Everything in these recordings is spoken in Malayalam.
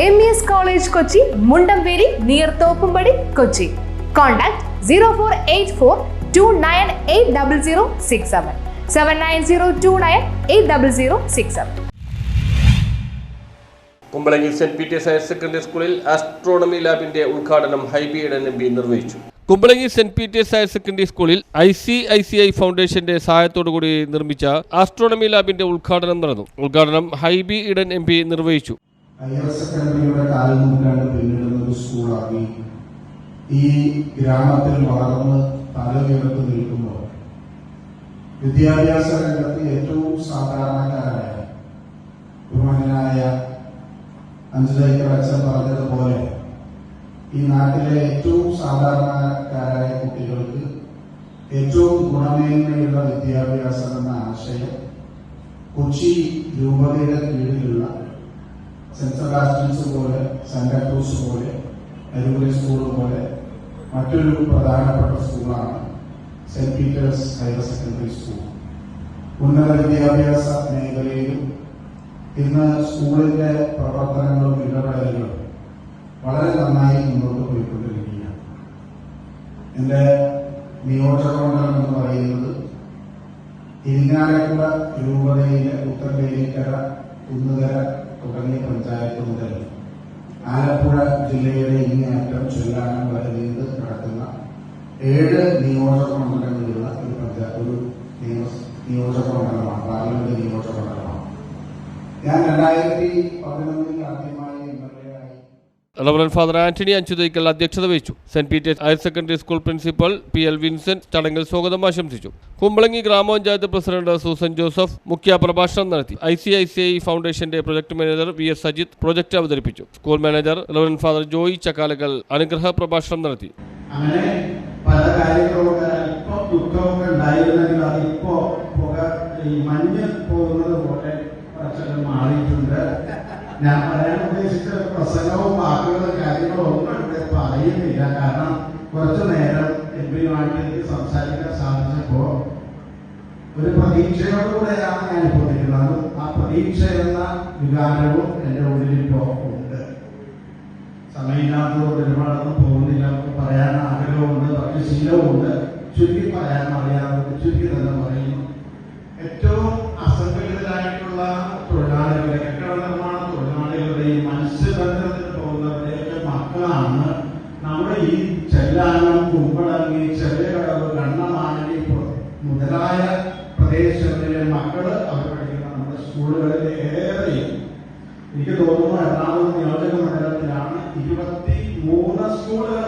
M E S college Kochi Mundamperi near Thoppumpady Kochi contact zero four eight four two nine eight double zero six seven seven nine zero two nine eight double zero six seven Kumbalangi saint Peter's higher secondary സ്കൂളിൽ ആസ്ട്രോണമി ലാബിന്റെ ഉദ്ഘാടനം ഹൈബി എഡൻ എം പി നിർവഹിച്ചു. കുമ്പളങ്ങി സെന്റ് പീറ്റേഴ്സ് ഹയർ സെക്കൻഡറി സ്കൂളിൽ I C I C I ഫൗണ്ടേഷന്റെ സഹായത്തോടുകൂടി നിർമ്മിച്ച ആസ്ട്രോണമി ലാബിന്റെ ഉദ്ഘാടനം നടന്നു. ഉദ്ഘാടനം ഹൈബി ഇഡൻ എം പി നിർവഹിച്ചു. ഹയർ സെക്കൻഡറിയുടെ കാൽനൂറ്റാണ്ട് പിന്നിടുന്ന ഒരു സ്കൂളാക്കി. ഈ ഗ്രാമത്തിൽ വളർന്ന് തലയുയർത്ത് നിൽക്കുമ്പോൾ വിദ്യാഭ്യാസ രംഗത്ത് ഏറ്റവും സാധാരണക്കാരായ ബഹുമാനായ അഞ്ചുതൈക്കർ അച്ഛൻ പറഞ്ഞതുപോലെ ഈ നാട്ടിലെ ഏറ്റവും സാധാരണക്കാരായ കുട്ടികൾക്ക് ഏറ്റവും ഗുണമേന്മയുള്ള വിദ്യാഭ്യാസം എന്ന ആശയം കൊച്ചി രൂപതയുടെ കീഴിലുള്ള സെന്റ് ആസ്റ്റൻസ് പോലെ സാന്റാ ക്രൂസ് പോലെ അരുവിലെ സ്കൂൾ പോലെ മറ്റൊരു പ്രധാനപ്പെട്ട സ്കൂളാണ് സെന്റ് പീറ്റേഴ്സ് ഹയർ സെക്കൻഡറി സ്കൂൾ ഉന്നത വിദ്യാഭ്യാസ മേഖലയിലും ഇന്ന് സ്കൂളിന്റെ പ്രവർത്തനങ്ങളും ഇടപെടലുകളും വളരെ നന്നായി മുന്നോട്ട് പോയിക്കൊണ്ടിരിക്കുകയാണ്. എന്റെ നിയോജകമണ്ഡലം എന്ന് പറയുന്നത് ഇരിങ്ങാലക്കുട രൂപതയിലെ ഉത്തരവേലിക്കര കുന്നുകര തുടങ്ങിയ പഞ്ചായത്ത് മുതൽ ആലപ്പുഴ ജില്ലയുടെ ഇങ്ങേയറ്റം ചൊല്ലാനം വരെ നീണ്ട് കിടക്കുന്ന ഏഴ് നിയോജക മണ്ഡലങ്ങളുള്ള ഒരു പഞ്ചായത്ത് ഒരു നിയോ- നിയോജക മണ്ഡലമാണ് പാർലമെന്റ് നിയോജക മണ്ഡലമാണ്. ഞാൻ രണ്ടായിരത്തി പതിനൊന്നിൽ ആദ്യമായി റവറൻ ഫാദർ ആന്റണി അഞ്ചുതൈക്കൽ അധ്യക്ഷത വഹിച്ചു. Saint Peter's higher secondary school principal P L Vincent ചടങ്ങിൽ സ്വാഗതം ആശംസിച്ചു. കുമ്പളങ്ങി ഗ്രാമപഞ്ചായത്ത് പ്രസിഡന്റ് സൂസൻ ജോസഫ് മുഖ്യ പ്രഭാഷണം നടത്തി. I C I C I ഫൗണ്ടേഷന്റെ project manager V S Sajith project അവതരിപ്പിച്ചു. School manager reverend father Joy Chakkalakal അനുഗ്രഹ പ്രഭാഷണം നടത്തി. പല ഈ മാറിയിട്ടുണ്ട്. ഞാൻ പറയാൻ ഉദ്ദേശിച്ച പ്രസംഗവും വാക്കുകളും കാര്യങ്ങളും ഒന്നും ഇവിടെ പറയുന്നില്ല. കാരണം കുറച്ചു നേരം എം പിയുമായിട്ട് എനിക്ക് സംസാരിക്കാൻ സാധിച്ചപ്പോ ഒരു പ്രതീക്ഷയോടുകൂടെയാണ് ഞാൻ ഇപ്പോൾ നിൽക്കുന്നത്. ആ പ്രതീക്ഷ എന്ന വികാരവും എന്റെ ഉള്ളിൽ ഇപ്പോൾ ഉണ്ട്. സമയമില്ലാത്തതുകൊണ്ട് ഒരുപാടൊന്നും പോകുന്നില്ല. പറയാൻ ആഗ്രഹമുണ്ട്. പക്ഷെ ശീലവുമുണ്ട്. ചുരുക്കി പറയാൻ അറിയാതെ ചുരുക്കി തന്നെ പറയുന്നു. ഏറ്റവും ഈ ചെല്ലാനം കുമ്പളങ്ങി ചെറിയകടവ് മുതലായ പ്രദേശങ്ങളിലെ മക്കൾ അവർ പഠിക്കുന്ന നമ്മുടെ സ്കൂളുകളിൽ ഏറെയും എനിക്ക് തോന്നുന്നു എറണാകുളം നിയോജക മണ്ഡലത്തിലാണ് ഇരുപത്തി മൂന്ന് സ്കൂളുകൾ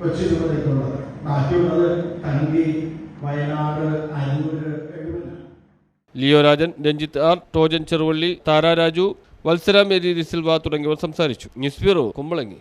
കൊച്ചി രൂപതയ്ക്കുള്ളത് ബാക്കിയുള്ളത് Thanki Wayanad Aroor Leo Rajan Ranjith R Tojan Cheruvally Tararaju Valsara Mary Silva തുടങ്ങിയവർ സംസാരിച്ചു. News bureau Kumbalangi.